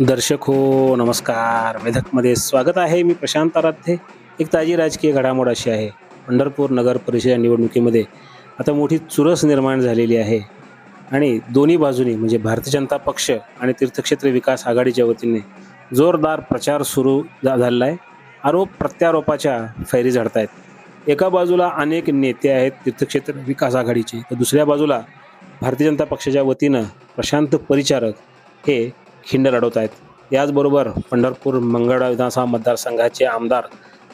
दर्शक हो नमस्कार. वेधकमध्ये स्वागत आहे. मी प्रशांत आराध्ये. एक ताजी राजकीय घडामोड अशी आहे. पंढरपूर नगर परिषद निवडणुकीमध्ये आता मोठी चुरस निर्माण झालेली आहे. आणि दोन्ही बाजूनी म्हणजे भारतीय जनता पक्ष आणि तीर्थक्षेत्र विकास आघाडीच्या वतीने जोरदार प्रचार सुरू झा- झालेला आहे आरोप प्रत्यारोपाच्या फैरी झडत आहेत एका बाजूला अनेक नेते आहेत तीर्थक्षेत्र विकास आघाडीचे. तर दुसऱ्या बाजूला भारतीय जनता पक्षाच्या वतीनं प्रशांत परिचारक हे खिंड लढवत आहेत याचबरोबर पंढरपूर मंगळवेढा विधानसभा मतदारसंघाचे आमदार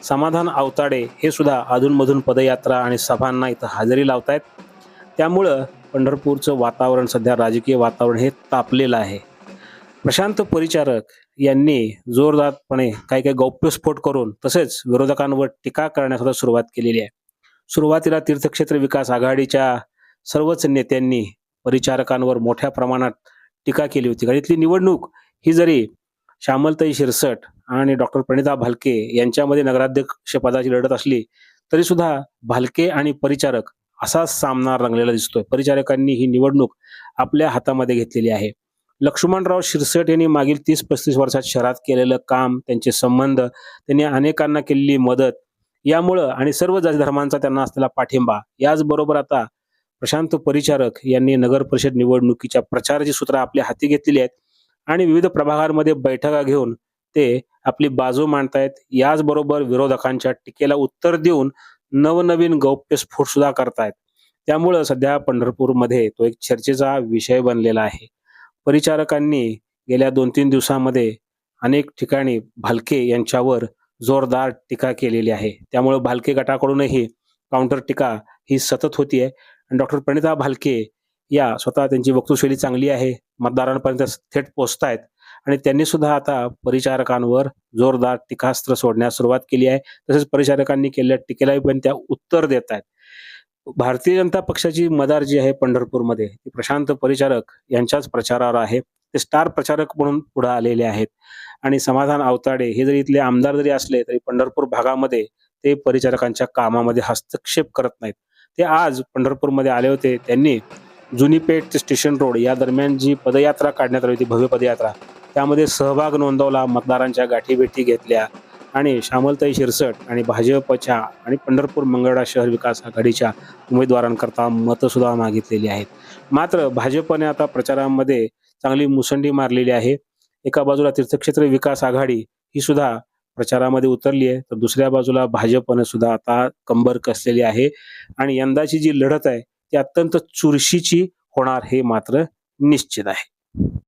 समाधान आवताडे हे सुद्धा अधूनमधून पदयात्रा आणि सभांना इथं हजेरी लावत आहेत त्यामुळं पंढरपूरचं वातावरण सध्या राजकीय वातावरण हे तापलेलं आहे. प्रशांत परिचारक यांनी जोरदारपणे काही काही गौप्यस्फोट करून तसेच विरोधकांवर टीका करण्यासुद्धा सुरुवात केलेली आहे. सुरुवातीला तीर्थक्षेत्र विकास आघाडीच्या सर्वच नेत्यांनी परिचारकांवर मोठ्या प्रमाणात टीका केली होती. कारण इथली निवडणूक ही जरी श्यामलताई शिरसट आणि डॉक्टर प्रणिता भालके यांच्यामध्ये नगराध्यक्ष पदाची लढत असली तरी सुद्धा भालके आणि परिचारक असाच सामना रंगलेला दिसतोय. परिचारकांनी ही निवडणूक आपल्या हातामध्ये घेतलेली आहे. लक्ष्मणराव शिरसट यांनी मागील तीस पस्तीस वर्षात शहरात केलेलं काम त्यांचे संबंध त्यांनी अनेकांना केलेली मदत यामुळं आणि सर्व जाती धर्मांचा त्यांना असलेला पाठिंबा याचबरोबर आता प्रशांत परिचारक यांनी नगर परिषद निवडणुकीच्या प्रचाराची सूत्र आपल्या हाती घेतलेली आहेत आणि विविध प्रभागांमध्ये बैठका घेऊन ते आपली बाजू मांडतायत. याचबरोबर विरोधकांच्या टीकेला उत्तर देऊन नवनवीन गौप्यस्फोट सुद्धा करतायत. त्यामुळं सध्या पंढरपूरमध्ये तो एक चर्चेचा विषय बनलेला आहे. परिचारकांनी गेल्या दोन तीन दिवसामध्ये अनेक ठिकाणी भालके यांच्यावर जोरदार टीका केलेली आहे. त्यामुळे भालके गटाकडूनही काउंटर टीका ही सतत होती आहे आणि डॉक्टर प्रणिता भालके या स्वतः त्यांची वक्तृशैली चांगली आहे मतदारांपर्यंत थेट पोहोचतायत आणि त्यांनी सुद्धा आता परिचारकांवर जोरदार टीकास्त्र सोडण्यास सुरुवात केली आहे. तसेच परिचारकांनी केलेल्या टीकेलाही पण त्या उत्तर देत आहेत भारतीय जनता पक्षाची मदार जी आहे पंढरपूरमध्ये ती प्रशांत परिचारक यांच्याच प्रचारावर आहे. ते स्टार प्रचारक म्हणून पुढे आलेले आहेत. आणि समाधान अवताडे हे जरी इथले आमदार जरी असले तरी पंढरपूर भागामध्ये ते परिचारकांच्या कामामध्ये हस्तक्षेप करत नाहीत. ते आज पंढरपूरमध्ये आले होते. त्यांनी जुनी पेठ ते स्टेशन रोड या दरम्यान जी पदयात्रा काढण्यात आली होती भव्य पदयात्रा त्यामध्ये सहभाग नोंदवला मतदारांच्या गाठीभेटी घेतल्या आणि श्यामलताई शिरसट आणि भाजपच्या आणि पंढरपूर मंगळा शहर विकास आघाडीच्या उमेदवारांकरता मतंसुद्धा मागितलेली आहेत. मात्र भाजपने आता प्रचारामध्ये चांगली मुसंडी मारलेली आहे. एका बाजूला तीर्थक्षेत्र विकास आघाडी ही सुद्धा प्रचारामध्ये उतरली आहे. तर दुसऱ्या बाजूला भाजपने सुद्धा आता कंबर कसलेली आहे. आणि यंदाची जी लढत आहे ती अत्यंत चुरशीची होणार हे मात्र निश्चित आहे.